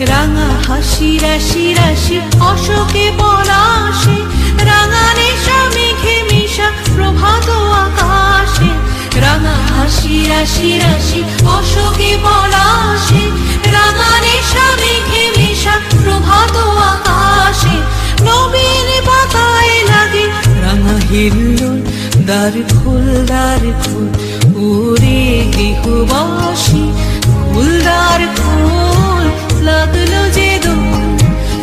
রাশি রাশি, অশোকে পলাশে রাঙানে মেঘে মিশা, প্রভাত আকাশে। রাঙা হাসি, রাশি রাশি, অশোকে পলাশে রাঙানে মেঘে মিশা, প্রভাত আকাশে। নবীন পাতায় লাগে রাঙা হিল্লোল দ্বার ফুল দ্বার ফুল ওরে গৃহবাসী। ফুলদার ফুল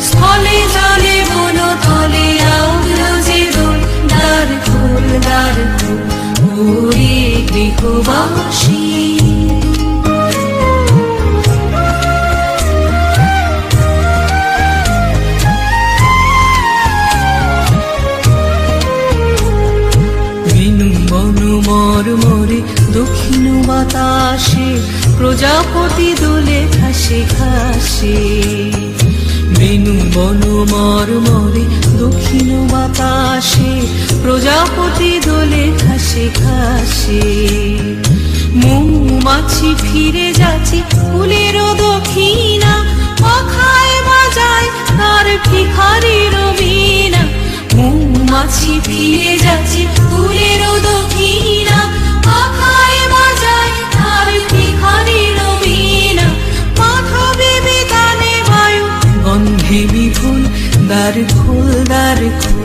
স্থলে জলে বন তলে আউলো যে দোল দ্বার ফুল দ্বার ফুল ওরে গৃহবাসী। মর মরে দক্ষিণ বাতাসে প্রজাপতি দোলে ঘাসে ঘাসে বিনু বনু মর দক্ষিণ বাতাসে প্রজাপতি দোলে ঘাসে ঘাসে মৌমাছি ফিরে যাচ্ছে ফুলেরও দক্ষিণা পাখায় বাজায় তার ভিখারির মৌমাছি ফিরে যাচ্ছে দক্ষিণা খুলদার খুল